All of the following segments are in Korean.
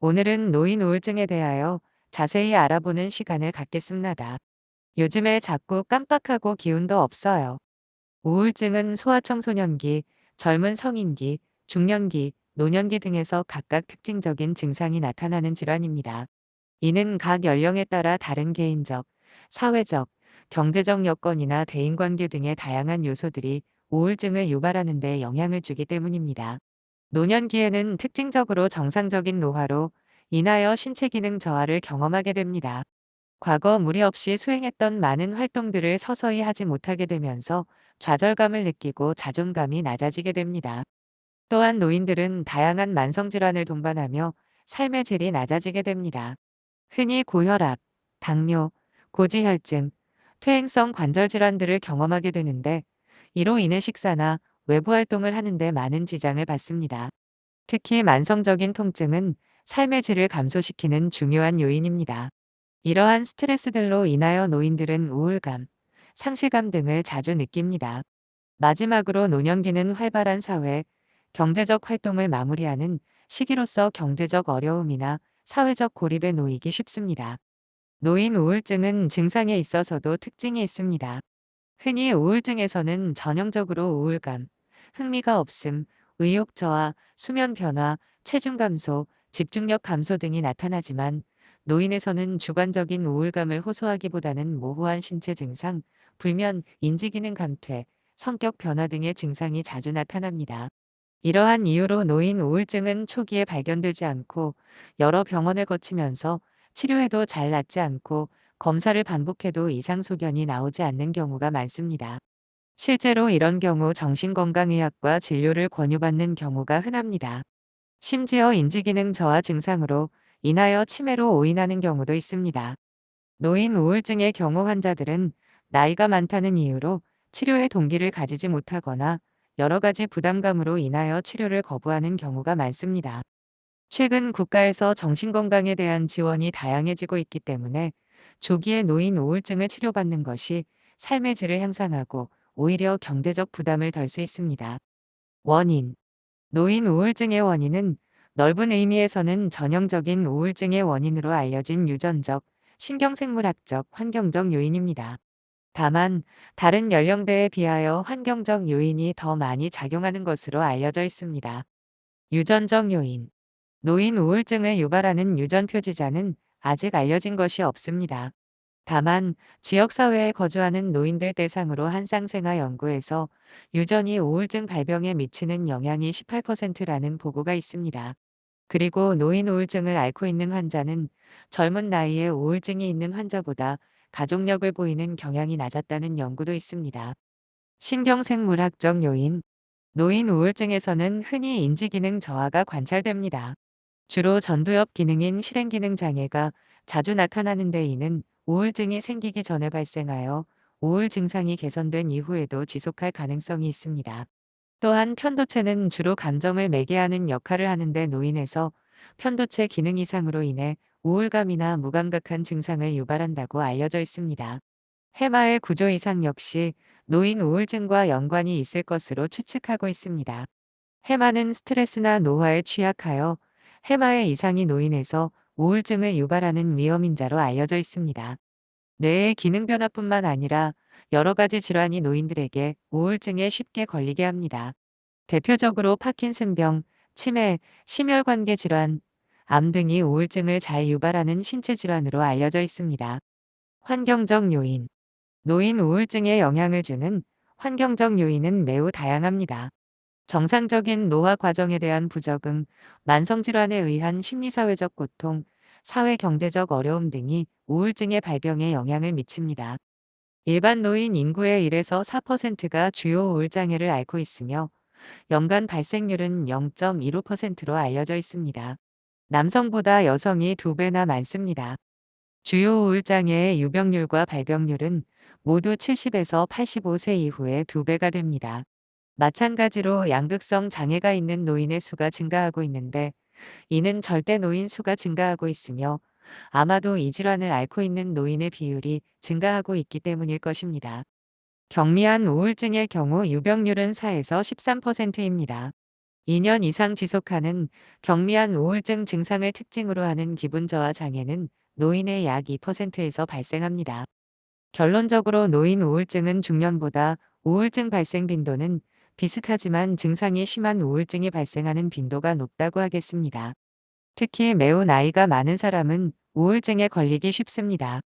오늘은 노인 우울증에 대하여 자세히 알아보는 시간을 갖겠습니다. 요즘에 자꾸 깜빡하고 기운도 없어요. 우울증은 소아청소년기, 젊은 성인기, 중년기, 노년기 등에서 각각 특징적인 증상이 나타나는 질환입니다. 이는 각 연령에 따라 다른 개인적, 사회적, 경제적 여건이나 대인관계 등의 다양한 요소들이 우울증을 유발하는 데 영향을 주기 때문입니다. 노년기에는 특징적으로 정상적인 노화로 인하여 신체 기능 저하를 경험하게 됩니다. 과거 무리 없이 수행했던 많은 활동들을 서서히 하지 못하게 되면서 좌절감을 느끼고 자존감이 낮아지게 됩니다. 또한 노인들은 다양한 만성질환을 동반하며 삶의 질이 낮아지게 됩니다. 흔히 고혈압, 당뇨, 고지혈증, 퇴행성 관절 질환들을 경험하게 되는데 이로 인해 식사나 외부 활동을 하는데 많은 지장을 받습니다. 특히 만성적인 통증은 삶의 질을 감소시키는 중요한 요인입니다. 이러한 스트레스들로 인하여 노인들은 우울감, 상실감 등을 자주 느낍니다. 마지막으로 노년기는 활발한 사회, 경제적 활동을 마무리하는 시기로서 경제적 어려움이나 사회적 고립에 놓이기 쉽습니다. 노인 우울증은 증상에 있어서도 특징이 있습니다. 흔히 우울증에서는 전형적으로 우울감, 흥미가 없음, 의욕 저하, 수면 변화, 체중 감소, 집중력 감소 등이 나타나지만 노인에서는 주관적인 우울감을 호소하기보다는 모호한 신체 증상, 불면, 인지기능 감퇴, 성격 변화 등의 증상이 자주 나타납니다. 이러한 이유로 노인 우울증은 초기에 발견되지 않고 여러 병원을 거치면서 치료해도 잘 낫지 않고 검사를 반복해도 이상 소견이 나오지 않는 경우가 많습니다. 실제로 이런 경우 정신건강의학과 진료를 권유받는 경우가 흔합니다. 심지어 인지기능 저하 증상으로 인하여 치매로 오인하는 경우도 있습니다. 노인 우울증의 경우 환자들은 나이가 많다는 이유로 치료의 동기를 가지지 못하거나 여러 가지 부담감으로 인하여 치료를 거부하는 경우가 많습니다. 최근 국가에서 정신건강에 대한 지원이 다양해지고 있기 때문에 조기에 노인 우울증을 치료받는 것이 삶의 질을 향상하고 오히려 경제적 부담을 덜 수 있습니다. 원인 노인 우울증의 원인은 넓은 의미에서는 전형적인 우울증의 원인으로 알려진 유전적, 신경생물학적, 환경적 요인입니다. 다만 다른 연령대에 비하여 환경적 요인이 더 많이 작용하는 것으로 알려져 있습니다. 유전적 요인 노인 우울증을 유발하는 유전 표지자는 아직 알려진 것이 없습니다. 다만 지역사회에 거주하는 노인들 대상으로 한 쌍생아 연구에서 유전이 우울증 발병에 미치는 영향이 18%라는 보고가 있습니다. 그리고 노인 우울증을 앓고 있는 환자는 젊은 나이에 우울증이 있는 환자보다 가족력을 보이는 경향이 낮았다는 연구도 있습니다. 신경생물학적 요인 노인 우울증에서는 흔히 인지기능 저하가 관찰됩니다. 주로 전두엽 기능인 실행기능 장애가 자주 나타나는데 이는 우울증이 생기기 전에 발생하여 우울 증상이 개선된 이후에도 지속할 가능성이 있습니다. 또한 편도체는 주로 감정을 매개하는 역할을 하는데 노인에서 편도체 기능 이상으로 인해 우울감이나 무감각한 증상을 유발한다고 알려져 있습니다. 해마의 구조 이상 역시 노인 우울증과 연관이 있을 것으로 추측하고 있습니다. 해마는 스트레스나 노화에 취약하여 해마의 이상이 노인에서 우울증을 유발하는 위험인자로 알려져 있습니다. 뇌의 기능 변화뿐만 아니라 여러 가지 질환이 노인들에게 우울증에 쉽게 걸리게 합니다. 대표적으로 파킨슨병, 치매, 심혈관계 질환, 암 등이 우울증을 잘 유발하는 신체 질환으로 알려져 있습니다. 환경적 요인 노인 우울증에 영향을 주는 환경적 요인은 매우 다양합니다. 정상적인 노화 과정에 대한 부적응, 만성질환에 의한 심리사회적 고통, 사회경제적 어려움 등이 우울증의 발병에 영향을 미칩니다. 일반 노인 인구의 1에서 4%가 주요 우울장애를 앓고 있으며 연간 발생률은 0.15%로 알려져 있습니다. 남성보다 여성이 2배나 많습니다. 주요 우울장애의 유병률과 발병률은 모두 70에서 85세 이후에 2배가 됩니다. 마찬가지로 양극성 장애가 있는 노인의 수가 증가하고 있는데 이는 절대 노인 수가 증가하고 있으며 아마도 이 질환을 앓고 있는 노인의 비율이 증가하고 있기 때문일 것입니다. 경미한 우울증의 경우 유병률은 4에서 13%입니다. 2년 이상 지속하는 경미한 우울증 증상을 특징으로 하는 기분 저하 장애는 노인의 약 2%에서 발생합니다. 결론적으로 노인 우울증은 중년보다 우울증 발생 빈도는 비슷하지만 증상이 심한 우울증이 발생하는 빈도가 높다고 하겠습니다. 특히 매우 나이가 많은 사람은 우울증에 걸리기 쉽습니다.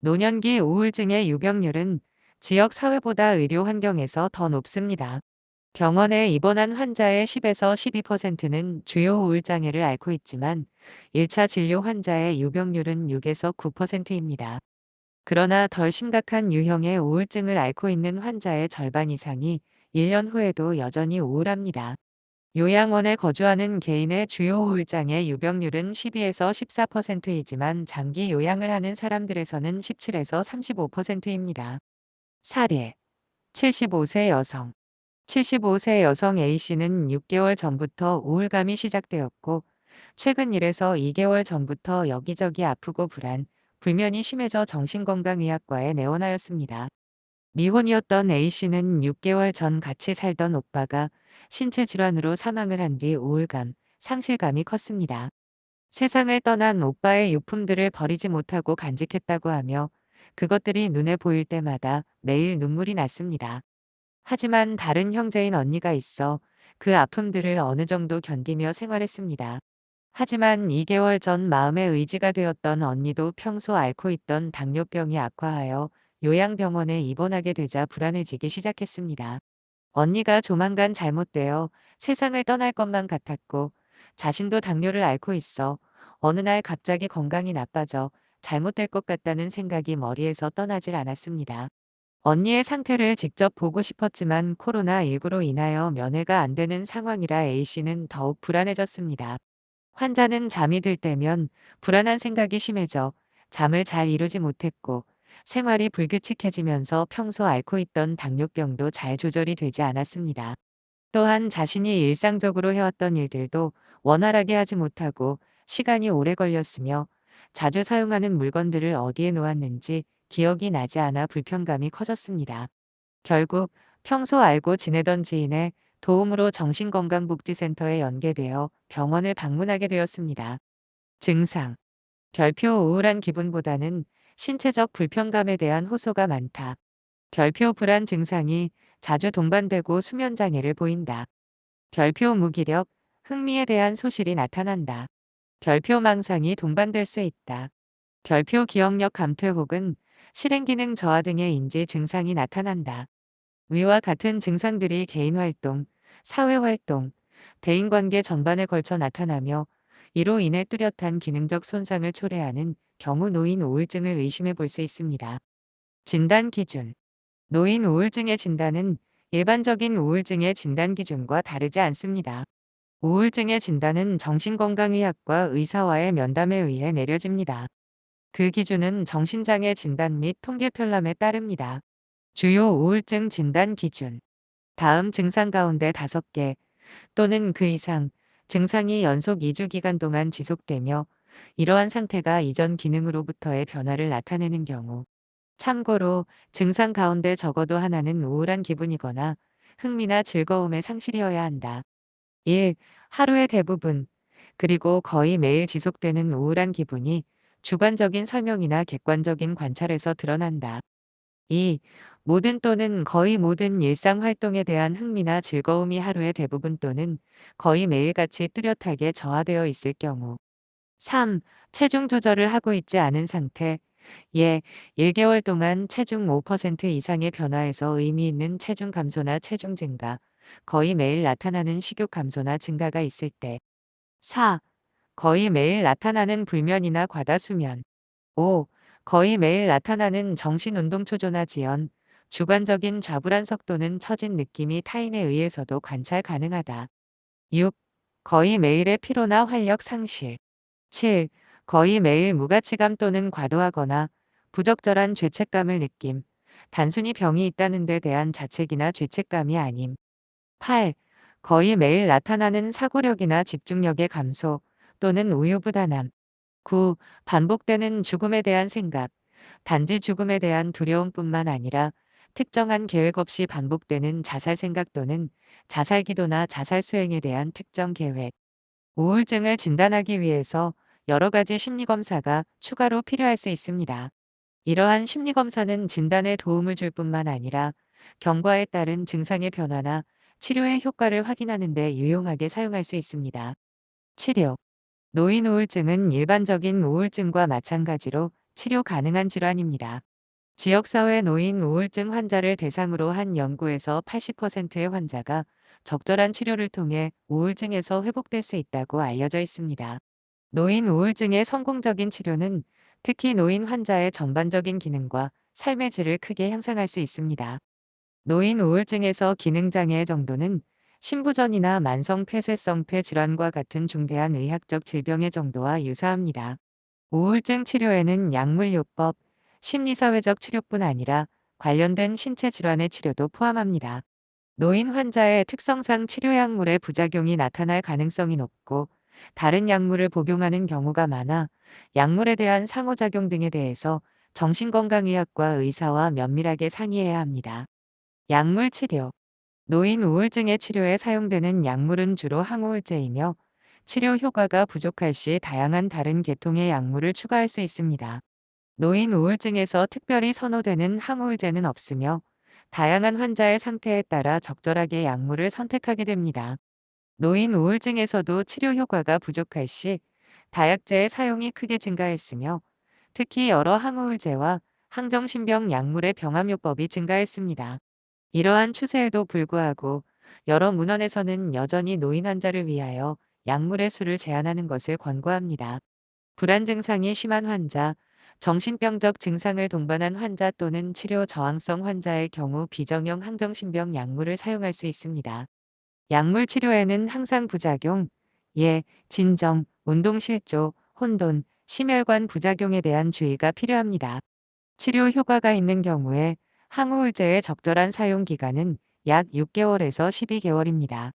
노년기 우울증의 유병률은 지역 사회보다 의료 환경에서 더 높습니다. 병원에 입원한 환자의 10에서 12%는 주요 우울장애를 앓고 있지만 1차 진료 환자의 유병률은 6에서 9%입니다. 그러나 덜 심각한 유형의 우울증을 앓고 있는 환자의 절반 이상이 1년 후에도 여전히 우울합니다. 요양원에 거주하는 개인의 주요 우울장애 유병률은 12에서 14%이지만 장기 요양을 하는 사람들에서는 17에서 35%입니다. 사례 75세 여성 75세 여성 A씨는 6개월 전부터 우울감이 시작되었고 최근 1에서 2개월 전부터 여기저기 아프고 불안, 불면이 심해져 정신건강의학과에 내원하였습니다. 미혼이었던 A씨는 6개월 전 같이 살던 오빠가 신체 질환으로 사망을 한 뒤 우울감, 상실감이 컸습니다. 세상을 떠난 오빠의 유품들을 버리지 못하고 간직했다고 하며 그것들이 눈에 보일 때마다 매일 눈물이 났습니다. 하지만 다른 형제인 언니가 있어 그 아픔들을 어느 정도 견디며 생활했습니다. 하지만 2개월 전 마음의 의지가 되었던 언니도 평소 앓고 있던 당뇨병이 악화하여 요양병원에 입원하게 되자 불안해지기 시작했습니다. 언니가 조만간 잘못되어 세상을 떠날 것만 같았고 자신도 당뇨를 앓고 있어 어느 날 갑자기 건강이 나빠져 잘못될 것 같다는 생각이 머리에서 떠나질 않았습니다. 언니의 상태를 직접 보고 싶었지만 코로나19로 인하여 면회가 안 되는 상황이라 A씨는 더욱 불안해졌습니다. 환자는 잠이 들 때면 불안한 생각이 심해져 잠을 잘 이루지 못했고 생활이 불규칙해지면서 평소 앓고 있던 당뇨병도 잘 조절이 되지 않았습니다. 또한 자신이 일상적으로 해왔던 일들도 원활하게 하지 못하고 시간이 오래 걸렸으며 자주 사용하는 물건들을 어디에 놓았는지 기억이 나지 않아 불편감이 커졌습니다. 결국 평소 알고 지내던 지인의 도움으로 정신건강복지센터에 연계되어 병원을 방문하게 되었습니다. 증상 별표 우울한 기분보다는 신체적 불편감에 대한 호소가 많다. 별표 불안 증상이 자주 동반되고 수면장애를 보인다. 별표 무기력, 흥미에 대한 소실이 나타난다. 별표 망상이 동반될 수 있다. 별표 기억력 감퇴 혹은 실행기능 저하 등의 인지 증상이 나타난다. 위와 같은 증상들이 개인활동, 사회활동, 대인관계 전반에 걸쳐 나타나며 이로 인해 뚜렷한 기능적 손상을 초래하는 경우 노인 우울증을 의심해 볼 수 있습니다. 진단 기준 노인 우울증의 진단은 일반적인 우울증의 진단 기준과 다르지 않습니다. 우울증의 진단은 정신건강의학과 의사와의 면담에 의해 내려집니다. 그 기준은 정신장애 진단 및 통계 편람에 따릅니다. 주요 우울증 진단 기준 다음 증상 가운데 5개 또는 그 이상 증상이 연속 2주 기간 동안 지속되며 이러한 상태가 이전 기능으로부터의 변화를 나타내는 경우 참고로 증상 가운데 적어도 하나는 우울한 기분이거나 흥미나 즐거움의 상실이어야 한다. 1. 하루의 대부분 그리고 거의 매일 지속되는 우울한 기분이 주관적인 설명이나 객관적인 관찰에서 드러난다. 2. 모든 또는 거의 모든 일상 활동에 대한 흥미나 즐거움이 하루의 대부분 또는 거의 매일같이 뚜렷하게 저하되어 있을 경우 3. 체중 조절을 하고 있지 않은 상태 예, 1개월 동안 체중 5% 이상의 변화에서 의미 있는 체중 감소나 체중 증가, 거의 매일 나타나는 식욕 감소나 증가가 있을 때 4. 거의 매일 나타나는 불면이나 과다 수면 5. 거의 매일 나타나는 정신운동 초조나 지연, 주관적인 좌불안석 또는 처진 느낌이 타인에 의해서도 관찰 가능하다. 6. 거의 매일의 피로나 활력 상실 7. 거의 매일 무가치감 또는 과도하거나 부적절한 죄책감을 느낌. 단순히 병이 있다는 데 대한 자책이나 죄책감이 아님. 8. 거의 매일 나타나는 사고력이나 집중력의 감소 또는 우유부단함. 9. 반복되는 죽음에 대한 생각. 단지 죽음에 대한 두려움뿐만 아니라 특정한 계획 없이 반복되는 자살 생각 또는 자살 기도나 자살 수행에 대한 특정 계획. 우울증을 진단하기 위해서 여러 가지 심리검사가 추가로 필요할 수 있습니다. 이러한 심리검사는 진단에 도움을 줄 뿐만 아니라 경과에 따른 증상의 변화나 치료의 효과를 확인하는 데 유용하게 사용할 수 있습니다. 치료 노인 우울증은 일반적인 우울증과 마찬가지로 치료 가능한 질환입니다. 지역사회 노인 우울증 환자를 대상으로 한 연구에서 80%의 환자가 적절한 치료를 통해 우울증에서 회복될 수 있다고 알려져 있습니다. 노인 우울증의 성공적인 치료는 특히 노인 환자의 전반적인 기능과 삶의 질을 크게 향상할 수 있습니다. 노인 우울증에서 기능장애 정도는 신부전이나 만성 폐쇄성 폐 질환과 같은 중대한 의학적 질병의 정도와 유사합니다. 우울증 치료에는 약물요법, 심리사회적 치료뿐 아니라 관련된 신체 질환의 치료도 포함합니다. 노인 환자의 특성상 치료약물의 부작용이 나타날 가능성이 높고 다른 약물을 복용하는 경우가 많아 약물에 대한 상호작용 등에 대해서 정신건강의학과 의사와 면밀하게 상의해야 합니다. 약물 치료 노인 우울증의 치료에 사용되는 약물은 주로 항우울제이며 치료 효과가 부족할 시 다양한 다른 계통의 약물을 추가할 수 있습니다. 노인 우울증에서 특별히 선호되는 항우울제는 없으며 다양한 환자의 상태에 따라 적절하게 약물을 선택하게 됩니다. 노인 우울증에서도 치료 효과가 부족할 시 다약제의 사용이 크게 증가했으며 특히 여러 항우울제와 항정신병 약물의 병합요법이 증가했습니다. 이러한 추세에도 불구하고 여러 문헌에서는 여전히 노인 환자를 위하여 약물의 수를 제한하는 것을 권고합니다. 불안 증상이 심한 환자, 정신병적 증상을 동반한 환자 또는 치료 저항성 환자의 경우 비정형 항정신병 약물을 사용할 수 있습니다. 약물 치료에는 항상 부작용, 예, 진정, 운동실조, 혼돈, 심혈관 부작용에 대한 주의가 필요합니다. 치료 효과가 있는 경우에 항우울제의 적절한 사용 기간은 약 6개월에서 12개월입니다.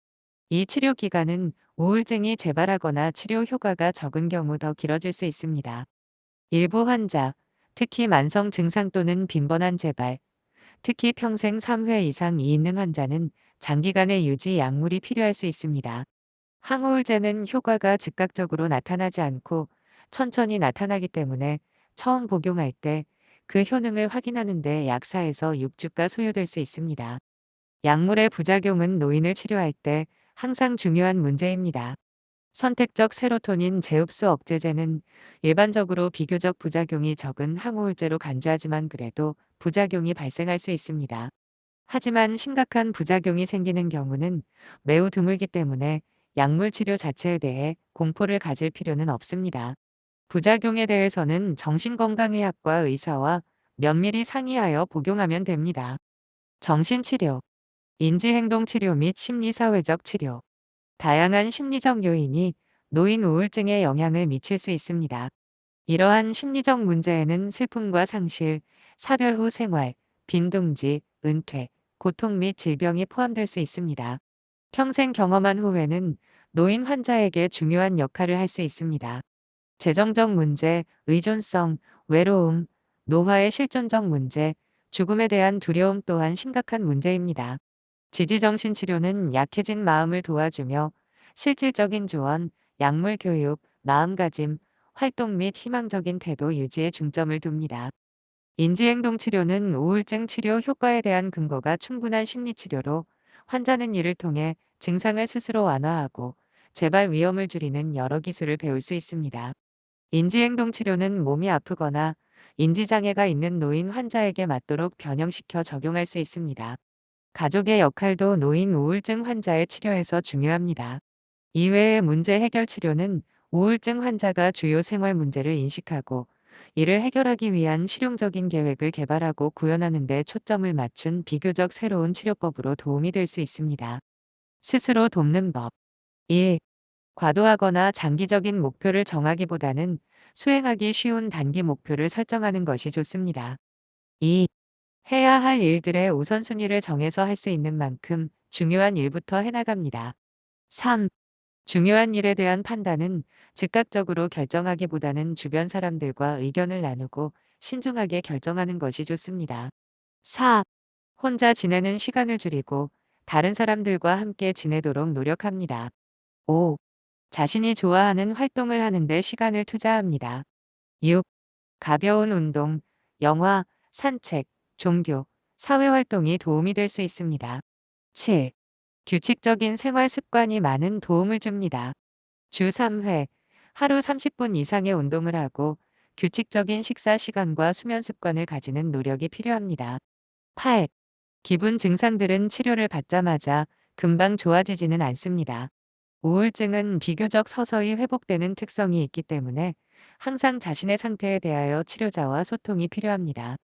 이 치료 기간은 우울증이 재발하거나 치료 효과가 적은 경우 더 길어질 수 있습니다. 일부 환자, 특히 만성 증상 또는 빈번한 재발, 특히 평생 3회 이상이 있는 환자는 장기간의 유지 약물이 필요할 수 있습니다. 항우울제는 효과가 즉각적으로 나타나지 않고 천천히 나타나기 때문에 처음 복용할 때 그 효능을 확인하는 데 약 4에서 6주가 소요될 수 있습니다. 약물의 부작용은 노인을 치료할 때 항상 중요한 문제입니다. 선택적 세로토닌 재흡수 억제제는 일반적으로 비교적 부작용이 적은 항우울제로 간주하지만 그래도 부작용이 발생할 수 있습니다. 하지만 심각한 부작용이 생기는 경우는 매우 드물기 때문에 약물 치료 자체에 대해 공포를 가질 필요는 없습니다. 부작용에 대해서는 정신건강의학과 의사와 면밀히 상의하여 복용하면 됩니다. 정신치료, 인지행동치료 및 심리사회적 치료 다양한 심리적 요인이 노인 우울증에 영향을 미칠 수 있습니다. 이러한 심리적 문제에는 슬픔과 상실, 사별 후 생활, 빈둥지, 은퇴, 고통 및 질병이 포함될 수 있습니다. 평생 경험한 후회는 노인 환자에게 중요한 역할을 할 수 있습니다. 재정적 문제, 의존성, 외로움, 노화의 실존적 문제, 죽음에 대한 두려움 또한 심각한 문제입니다. 지지정신 치료는 약해진 마음을 도와주며 실질적인 조언, 약물 교육, 마음가짐, 활동 및 희망적인 태도 유지에 중점을 둡니다. 인지행동 치료는 우울증 치료 효과에 대한 근거가 충분한 심리치료로 환자는 이를 통해 증상을 스스로 완화하고 재발 위험을 줄이는 여러 기술을 배울 수 있습니다. 인지행동 치료는 몸이 아프거나 인지장애가 있는 노인 환자에게 맞도록 변형시켜 적용할 수 있습니다. 가족의 역할도 노인 우울증 환자의 치료에서 중요합니다. 이외의 문제 해결 치료는 우울증 환자가 주요 생활 문제를 인식하고 이를 해결하기 위한 실용적인 계획을 개발하고 구현하는 데 초점을 맞춘 비교적 새로운 치료법으로 도움이 될 수 있습니다. 스스로 돕는 법 1. 과도하거나 장기적인 목표를 정하기보다는 수행하기 쉬운 단기 목표를 설정하는 것이 좋습니다. 2. 해야 할 일들의 우선순위를 정해서 할 수 있는 만큼 중요한 일부터 해나갑니다. 3. 중요한 일에 대한 판단은 즉각적으로 결정하기보다는 주변 사람들과 의견을 나누고 신중하게 결정하는 것이 좋습니다. 4. 혼자 지내는 시간을 줄이고 다른 사람들과 함께 지내도록 노력합니다. 5. 자신이 좋아하는 활동을 하는데 시간을 투자합니다. 6. 가벼운 운동, 영화, 산책, 종교, 사회활동이 도움이 될 수 있습니다. 7. 규칙적인 생활 습관이 많은 도움을 줍니다. 주 3회, 하루 30분 이상의 운동을 하고 규칙적인 식사 시간과 수면 습관을 가지는 노력이 필요합니다. 8. 기분 증상들은 치료를 받자마자 금방 좋아지지는 않습니다. 우울증은 비교적 서서히 회복되는 특성이 있기 때문에 항상 자신의 상태에 대하여 치료자와 소통이 필요합니다.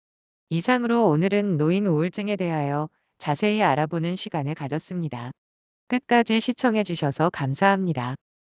이상으로 오늘은 노인 우울증에 대하여 자세히 알아보는 시간을 가졌습니다. 끝까지 시청해 주셔서 감사합니다.